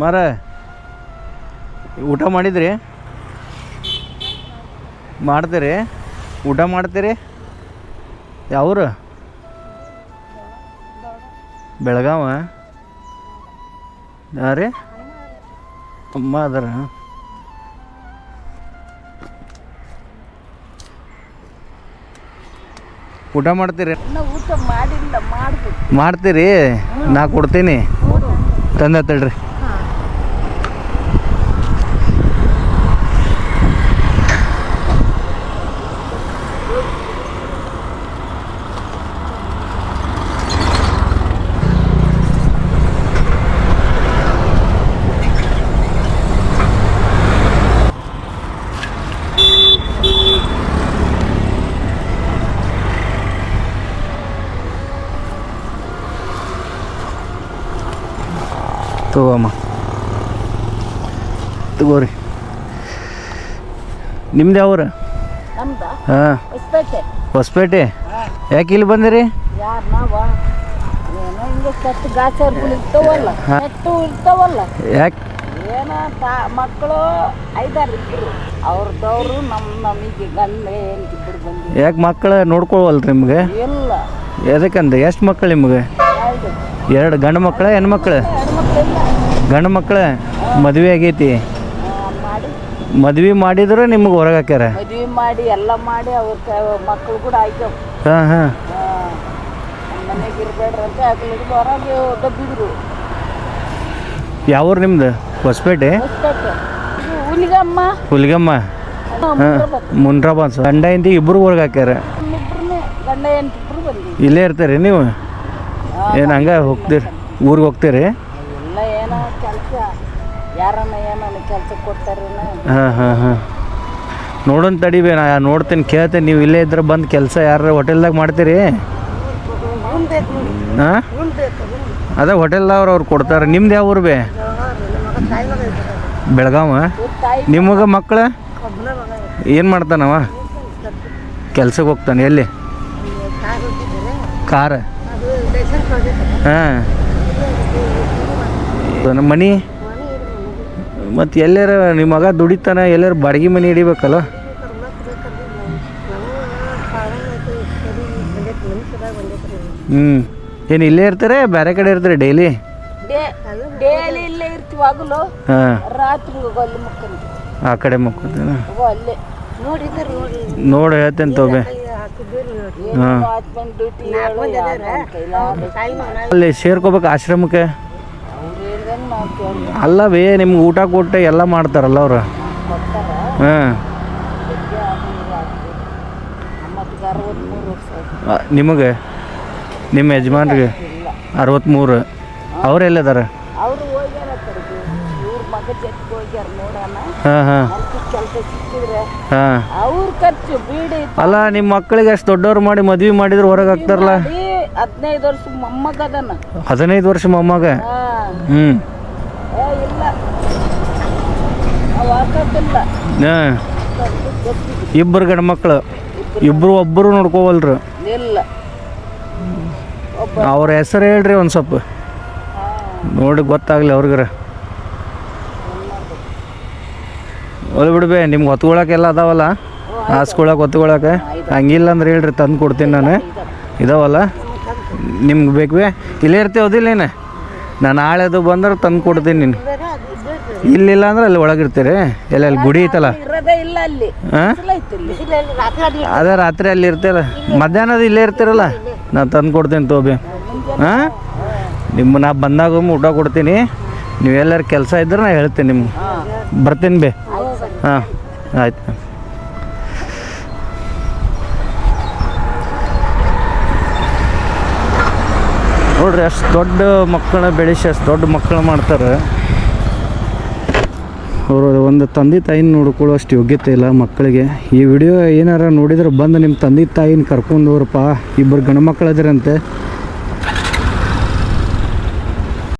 ಮರ ಊಟ ಮಾಡಿದ್ರಿ? ಮಾಡ್ತೀರಿ? ಊಟ ಮಾಡ್ತೀರಿ? ಯಾವ್ರು? ಬೆಳಗಾವ? ರೀ. ಅಮ್ಮ ಅದರ. ಊಟ ಮಾಡ್ತೀರಿ? ಮಾಡ್ತೀರಿ? ನಾ ಕೊಡ್ತೀನಿ. ತಂದೆ ತಡ್ರಿ. ತಗೋಮ್ಮ. ತಗೋರಿ. ನಿಮ್ದು ಯಾವ ಹಾಂ. ಹೊಸಪೇಟೆ. ಯಾಕೆ ಇಲ್ಲಿ ಬಂದಿರಿ? ಯಾಕೆ? ಏನೋ ಮಕ್ಕಳು ಐದಾರು ಇಬ್ಬರು ಅವ್ರದವ್ರು ನಮ್ಮ ನಮಗೆ ಗಂಡ ಯಾಕೆ ಮಕ್ಕಳು ನೋಡ್ಕೊಳ್ವಲ್ರಿ ನಿಮ್ಗೆ? ಇಲ್ಲ. ಎದಕ್ಕಂದ್ರೆ ಎಷ್ಟು ಮಕ್ಕಳು ನಿಮ್ಗೆ? ಎರಡು ಗಂಡು ಮಕ್ಕಳ ಹೆಣ್ಮಕ್ಳು ಗಂಡು ಮಕ್ಕಳ ಮದುವೆ ಆಗೈತಿ. ಮದ್ವೆ ಮಾಡಿದ್ರೆ ನಿಮ್ಗೆ ಹೊರಗೆ ಹಾಕ್ಯಾರ? ಮದುವೆ ಮಾಡಿ ಎಲ್ಲ ಮಾಡಿ ಅವ್ರ ಮಕ್ಕಳು ಕೂಡ ಆಯ್ತು. ಹಾಂ ಹಾಂ. ಮನೆಗೆ ಇರ್ಬೇಡ್ರಿ ಅಂತ ಆಗ್ಲಿಕ್ಕೆ ಹೊರಗೆ ದಬ್ಬಿದ್ರು ಯಾವೂರು ನಿಮ್ದು? ಹೊಸಪೇಟೆ? ಹುಲಿಗಮ್ಮ. ಹುಲಿಗಮ್ಮ? ಹಾಂ ಮುನ್ರಾಬಾದ್. ಗಂಡ ಇಂತಿ ಇಬ್ಬರು ಹೊರಗೆ ಹಾಕ್ಯಾರ? ಇಲ್ಲೇ ಇರ್ತಾರೆ ನೀವು? ಏನು ಹಂಗೆ ಹೋಗ್ತೀರಿ? ಊರಿಗೆ ಹೋಗ್ತೀರಿ? ಎಲ್ಲ ಏನೋ ಕೆಲಸ. ಯಾರನ್ನ ಏನೋ ಕೆಲಸ ಕೊಡ್ತಾರೆ ಹಾಂ ಹಾಂ ಹಾಂ. ನೋಡೋಣ ತಡಿಬೇ ನಾ ನೋಡ್ತೀನಿ ಕೇಳ್ತೇನೆ. ನೀವು ಇಲ್ಲೇ ಇದ್ರೆ ಬಂದು ಕೆಲಸ ಯಾರು ಹೋಟೆಲ್ದಾಗ ಮಾಡ್ತೀರಿ? ಹಾಂ? ಅದೇ ಹೋಟೆಲ್ದವ್ರು ಅವ್ರು ಕೊಡ್ತಾರೆ. ನಿಮ್ದು ಯಾವ ಊರು ಬೇ? ಬೆಳಗಾವ? ನಿಮಗೆ ಮಕ್ಕಳು ಏನು ಮಾಡ್ತಾನವ? ಕೆಲ್ಸಕ್ಕೆ ಹೋಗ್ತಾನೆ ಎಲ್ಲಿ? ಕಾರ್. ಹಾಂ. ನಮ್ಮ ಮನೆ. ಮತ್ತು ಎಲ್ಲಾರ ನಿಮ್ಮ ಮಗ ದುಡಿತಾನೆ ಎಲ್ಲಾರ ಬಾಡಿಗೆ ಮನೆ ಹಿಡಿಬೇಕಲ್ಲ? ಹ್ಞೂ ಏನು ಇಲ್ಲೇ ಇರ್ತಾರೆ ಬೇರೆ ಕಡೆ ಇರ್ತಾರೆ ಡೈಲಿ ಡೇಲಿ ಇಲ್ಲೇ ಇರ್ತೀವಿ ರಾತ್ರಿ ಅಲ್ಲಿ ಆ ಕಡೆ ಮಕ್ಕಳ ನೋಡಿ. ನೋಡಿ ಹೇಳ್ತೇನೆ ತೋಬೆ ಅಲ್ಲಿ ಸೇರ್ಕೋಬೇಕು ಆಶ್ರಮಕ್ಕೆ. ಅಲ್ಲವೇ, ನಿಮ್ಗೆ ಊಟ ಕೊಟ್ಟೆ ಎಲ್ಲ ಮಾಡ್ತಾರಲ್ಲ ಅವರು? ಹಾಂ. ನಿಮಗೆ? ನಿಮ್ಮ ಯಜಮಾನ್ರಿಗೆ? ಅರವತ್ತ್ಮೂರು ಅವ್ರು ಎಲ್ಲಿದಾರ ಅವರು ಹೋಗ್ಯಾರ ಕಡೆಗೆ ಇವ್ರ ಮಗ ಜೊತೆಗೆ ಹೋಗ್ಯಾರ ನೋಡೋಣ. ಹಾಂ ಹಾಂ. ಅಂತ ಕೆಲಸ ಸಿಕ್ಕಿದ್ರೆ ಹಾಂ. ಅವ್ರ ಖರ್ಚು ಬೀಡಿ ಅಲ್ಲ ನಿಮ್ಮ ಮಕ್ಕಳಿಗೆ ಅಷ್ಟು ದೊಡ್ಡವ್ರು ಮಾಡಿ ಮದ್ವೆ ಮಾಡಿದ್ರೆ ಹೊರಗೆ ಹಾಕ್ತಾರಲ್ಲ? ಹದಿನೈದು ವರ್ಷ ಮೊಮ್ಮಗ ಅದನ. ಹದಿನೈದು ವರ್ಷ ಮೊಮ್ಮಗ? ಹಾ. ಹ್ಞೂ ಏ ಇಲ್ಲ. ಅವ್ ಹಾಕತ್ತಿಲ್ಲ. ಹಾಂ. ಇಬ್ಬರು ಗಂಡು ಮಕ್ಕಳು ಇಬ್ಬರು ಒಬ್ಬರು ನೋಡ್ಕೋವಲ್ರು. ಇಲ್ಲ. ಒಬ್ಬ ಅವ್ರ ಹೆಸರು ಹೇಳ್ರಿ ಒಂದು ಸ್ವಲ್ಪ. ಹಾ. ನೋಡಿ ಗೊತ್ತಾಗ್ಲಿ ಅವ್ರಿಗ್ರ. ಒಲ್ ಬಿಡ್ಬೇ ನಿಮ್ಗೆ ಹೊತ್ಕೊಳಕ್ಕೆಲ್ಲ ಅದಾವಲ್ಲ? ಹಾಸ್ಕೊಳಕ್ಕೆ ಹೊತ್ಕೊಳಕ್ಕೆ ಹಂಗಿಲ್ಲ ಅಂದ್ರೆ ಹೇಳ್ರಿ, ತಂದು ಕೊಡ್ತೀನಿ ನಾನು. ಇದಾವಲ್ಲ? ನಿಮ್ಗೆ ಬೇಕು ಬೇ. ಇಲ್ಲೇ ಇರ್ತೀವದಿಲ್ಲ ನೀನು? ನಾನು ನಾಳೆದು ಬಂದ್ರೆ ತಂದು ಕೊಡ್ತೀನಿ ನೀನು. ಇಲ್ಲಿಲ್ಲ ಅಂದ್ರೆ ಅಲ್ಲಿ ಒಳಗಿರ್ತೀರಿ ಎಲ್ಲ, ಅಲ್ಲಿ ಗುಡಿ ಐತಲ್ಲ? ಅದೇ ರಾತ್ರಿ ಅಲ್ಲಿ ಇರ್ತೀರ ಮಧ್ಯಾಹ್ನದ ಇಲ್ಲೇ ಇರ್ತೀರಲ್ಲ? ನಾನು ತಂದು ಕೊಡ್ತೀನಿ ತೋಬಿ ಹಾಂ ನಿಮ್ಮ ನಾ ಬಂದಾಗ ಊಟ ಕೊಡ್ತೀನಿ. ನೀವು ಎಲ್ಲರ ಕೆಲಸ ಇದ್ರೆ ನಾ ಹೇಳ್ತೀನಿ ನಿಮ್ಗೆ. ಬರ್ತೀನಿ ಬೇ. ಹಾಂ, ಆಯ್ತು. ನೋಡ್ರಿ, ಅಷ್ಟು ದೊಡ್ಡ ಮಕ್ಕಳ ಬೆಳೆಸಿ ಅಷ್ಟು ದೊಡ್ಡ ಮಕ್ಕಳು ಮಾಡ್ತಾರೆ. ಅವರು ಒಂದು ತಂದೆ ತಾಯಿನ ನೋಡ್ಕೊಳ್ಳೋ ಅಷ್ಟು ಯೋಗ್ಯತೆ ಇಲ್ಲ ಮಕ್ಕಳಿಗೆ. ಈ ವಿಡಿಯೋ ಏನಾರ ನೋಡಿದ್ರೆ ಬಂದು ನಿಮ್ಮ ತಂದೆ ತಾಯಿನ ಕರ್ಕೊಂಡು ಹೋಗ್ರಪ್ಪ. ಇಬ್ಬರು ಗಂಡು ಮಕ್ಕಳಿದ್ರಂತೆ